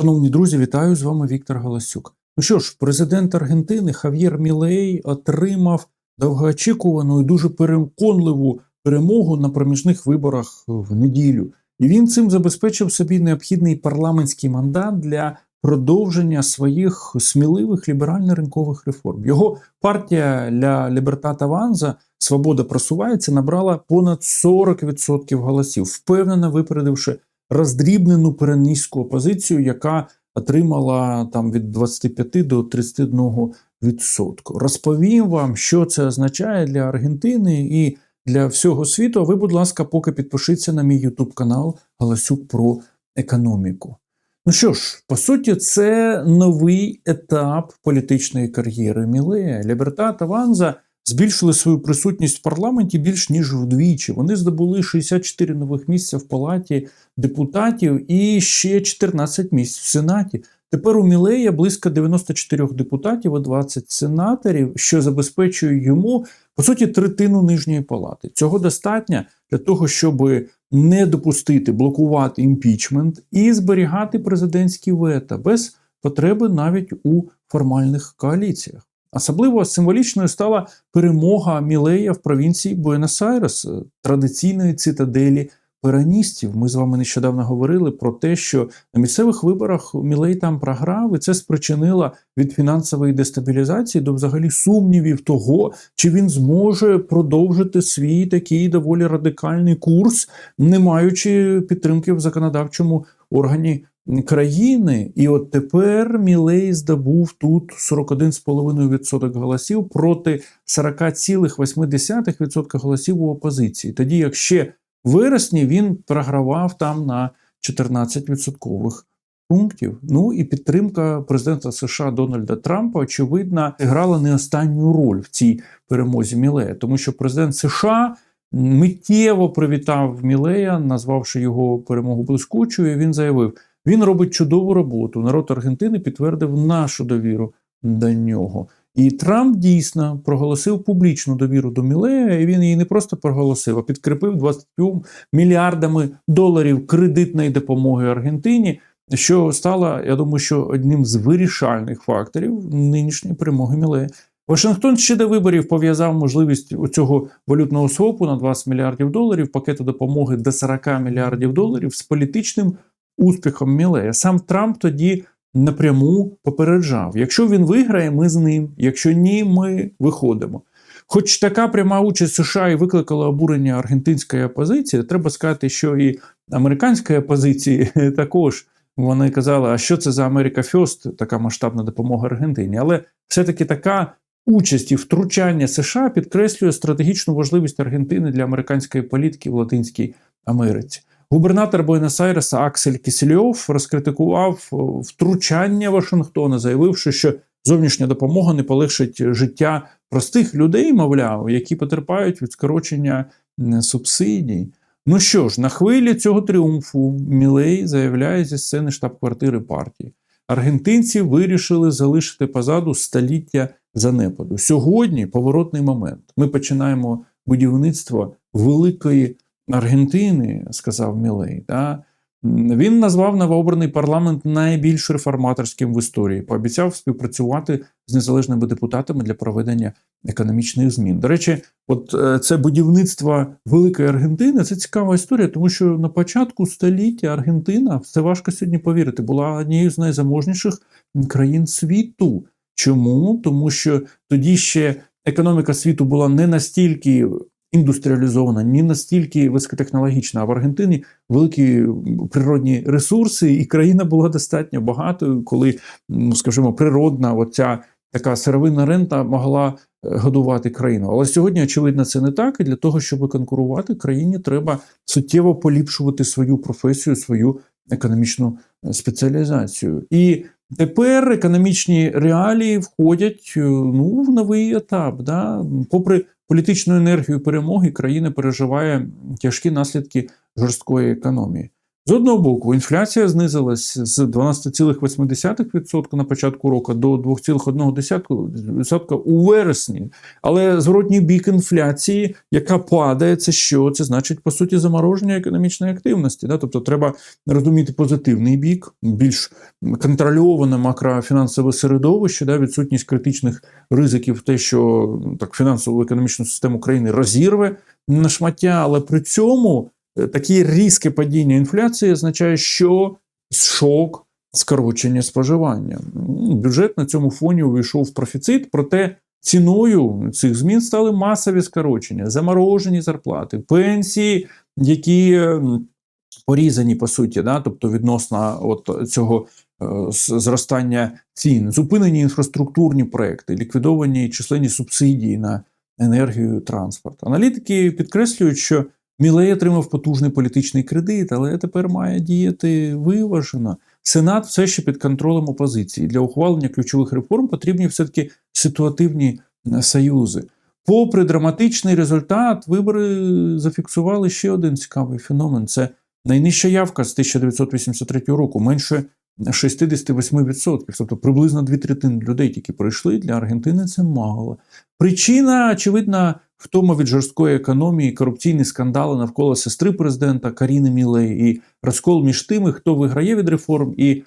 Шановні друзі, вітаю з вами Віктор Галасюк. Ну що ж, президент Аргентини Хав'єр Мілей отримав довгоочікувану і дуже переконливу перемогу на проміжних виборах в неділю. І він цим забезпечив собі необхідний парламентський мандат для продовження своїх сміливих ліберально-ринкових реформ. Його партія Ля Лібертата Ванза Свобода просувається набрала понад 40% голосів, впевнено випередивши роздрібнену перенізьку опозицію, яка отримала там від 25 до 31%. Розповім вам, що це означає для Аргентини і для всього світу. А ви, будь ласка, поки підпишіться на мій YouTube канал Галасюк про економіку. Ну що ж, по суті, це новий етап політичної кар'єри Мілея. Ліберта та Ванза збільшили свою присутність в парламенті більш ніж вдвічі. Вони здобули 64 нових місця в палаті депутатів і ще 14 місць в Сенаті. Тепер у Мілея близько 94 депутатів і 20 сенаторів, що забезпечує йому по суті третину нижньої палати. Цього достатньо для того, щоб не допустити блокувати імпічмент і зберігати президентські вето без потреби навіть у формальних коаліціях. Особливо символічною стала перемога Мілея в провінції Буенос-Айрес, традиційної цитаделі пераністів. Ми з вами нещодавно говорили про те, що на місцевих виборах Мілей там програв, і це спричинило від фінансової дестабілізації до взагалі сумнівів того, чи він зможе продовжити свій такий доволі радикальний курс, не маючи підтримки в законодавчому органі. Країни, і от тепер Мілей здобув тут 41,5% голосів проти 40,8% голосів у опозиції. Тоді, як ще вересні він програвав там на 14% пунктів. Ну і підтримка президента США Дональда Трампа, очевидно, грала не останню роль в цій перемозі Мілея, тому що президент США. Миттєво привітав Мілея, назвавши його перемогу блискучою. Він заявив: він робить чудову роботу. Народ Аргентини підтвердив нашу довіру до нього. І Трамп дійсно проголосив публічну довіру до Мілея, і він її не просто проголосив, а підкріпив 20 мільярдами доларів кредитної допомоги Аргентині, що стало, я думаю, що одним з вирішальних факторів нинішньої перемоги Мілея. Вашингтон ще до виборів пов'язав можливість цього валютного свопу на 20 мільярдів доларів, пакету допомоги до 40 мільярдів доларів з політичним успіхом Мілея. Сам Трамп тоді напряму попереджав: якщо він виграє, ми з ним. Якщо ні, ми виходимо. Хоч така пряма участь США і викликала обурення аргентинської опозиції, треба сказати, що і американської опозиції також вони казали, а що це за Америка Фьост, така масштабна допомога Аргентині. Але все-таки така участь і втручання США підкреслює стратегічну важливість Аргентини для американської політики в Латинській Америці. Губернатор Буенос-Айреса Аксель Кісельов розкритикував втручання Вашингтона, заявивши, що зовнішня допомога не полегшить життя простих людей, мовляв, які потерпають від скорочення субсидій. Ну що ж, на хвилі цього тріумфу Мілей заявляє зі сцени штаб-квартири партії. Аргентинці вирішили залишити позаду століття занепаду. Сьогодні поворотний момент. Ми починаємо будівництво великої Аргентини, сказав Мілей. Да? Він назвав новообраний парламент найбільш реформаторським в історії, пообіцяв співпрацювати з незалежними депутатами для проведення економічних змін. До речі, от це будівництво великої Аргентини це цікава історія, тому що на початку століття Аргентина, це важко сьогодні повірити, була однією з найзаможніших країн світу. Чому? Тому що тоді ще економіка світу була не настільки індустріалізована, не настільки високотехнологічна. А в Аргентині великі природні ресурси, і країна була достатньо багатою, коли, скажімо, природна оця така сировинна рента могла е, годувати країну. Але сьогодні, очевидно, це не так. І для того, щоб конкурувати, країні треба суттєво поліпшувати свою професію, свою економічну е, спеціалізацію. І Тепер економічні реалії входять е, ну, в новий етап. Да? Попри політичну енергію перемоги, країна переживає тяжкі наслідки жорсткої економії. З одного боку, інфляція знизилась з 12,8% на початку року до 2,1% у вересні. Але зворотній бік інфляції, яка падає, це що? Це значить, по суті, замороження економічної активності. Да? Тобто треба розуміти позитивний бік, більш контрольоване макрофінансове середовище, да? відсутність критичних ризиків, те, що так фінансову економічну систему країни розірве на шмаття, але при цьому. Такі різке падіння інфляції означає, що шок скорочення споживання. Ну, Бюджет на цьому фоні увійшов в профіцит, проте ціною цих змін стали масові скорочення, заморожені зарплати, пенсії, які порізані по суті, да? тобто відносно от цього е, зростання цін, зупинені інфраструктурні проекти, ліквідовані численні субсидії на енергію, транспорт. Аналітики підкреслюють, що Мілей отримав потужний політичний кредит, але тепер має діяти виважено. Сенат все ще під контролем опозиції. Для ухвалення ключових реформ потрібні все-таки ситуативні е, союзи. Попри драматичний результат, вибори зафіксували ще один цікавий феномен: це найнижча явка з 1983 року, менше 68%. Тобто приблизно дві третини людей, які пройшли для Аргентини, це мало. Причина, очевидна, втома від жорсткої економії, корупційні скандали навколо сестри президента Каріни Мілей і розкол між тими, хто виграє від реформ, і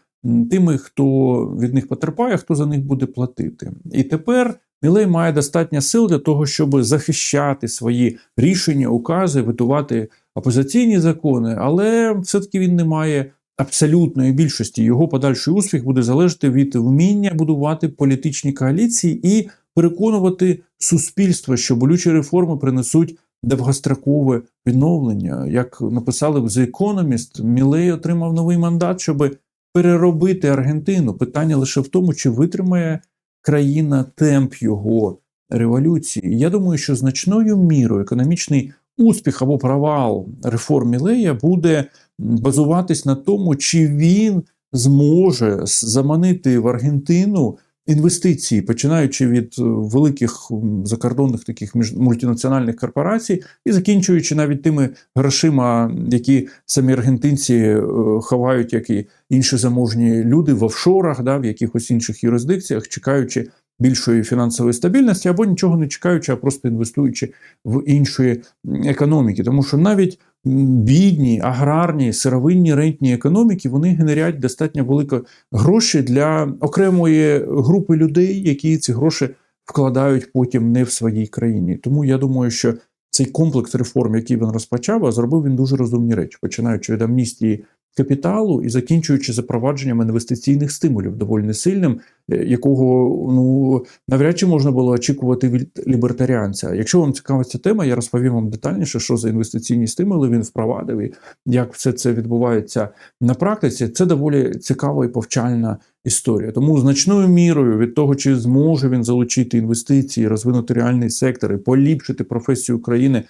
тими, хто від них потерпає, хто за них буде платити. І тепер Мілей має достатньо сил для того, щоб захищати свої рішення, укази, витувати опозиційні закони, але все-таки він не має абсолютної більшості. Його подальший успіх буде залежати від вміння будувати політичні коаліції і переконувати суспільство, що болючі реформи принесуть довгострокове відновлення. Як написали в The Economist, Мілей отримав новий мандат, щоб переробити Аргентину. Питання лише в тому, чи витримає країна темп його революції. Я думаю, що значною мірою економічний успіх або провал реформ Мілея буде базуватись на тому, чи він зможе заманити в Аргентину інвестиції, починаючи від е, великих закордонних таких мультинаціональних корпорацій і закінчуючи навіть тими грошима, які самі аргентинці е, ховають, як і інші заможні люди в офшорах, да, в якихось інших юрисдикціях, чекаючи більшої фінансової стабільності, або нічого не чекаючи, а просто інвестуючи в інші економіки. Тому що навіть бідні, аграрні, сировинні рентні економіки вони генерять достатньо велико гроші для окремої групи людей, які ці гроші вкладають потім не в своїй країні. Тому я думаю, що цей комплекс реформ, який він розпочав, а зробив він дуже розумні речі, починаючи від амністії капіталу і закінчуючи запровадженням інвестиційних стимулів доволі сильним, якого ну навряд чи можна було очікувати від лібертаріанця. Якщо вам цікава ця тема, я розповім вам детальніше, що за інвестиційні стимули він впровадив і як все це відбувається на практиці. Це доволі цікава і повчальна історія. Тому значною мірою від того, чи зможе він залучити інвестиції, розвинути реальний сектор і поліпшити професію України,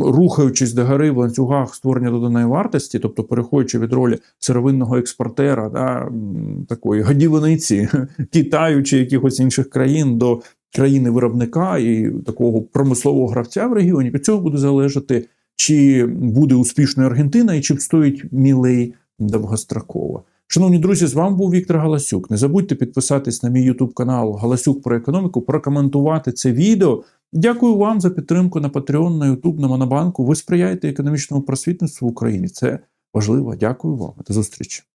рухаючись до гори в ланцюгах створення доданої вартості, тобто переходячи від ролі сировинного експортера, да, такої годівниці Китаю чи якихось інших країн до країни виробника і такого промислового гравця в регіоні, від цього буде залежати, чи буде успішною Аргентина і чи встоїть мілей довгостроково. Шановні друзі, з вами був Віктор Галасюк. Не забудьте підписатись на мій YouTube канал Галасюк про економіку, прокоментувати це відео. Дякую вам за підтримку на Patreon, на YouTube, на Монобанку. Ви сприяєте економічному просвітництву в Україні. Це важливо. Дякую вам. До зустрічі.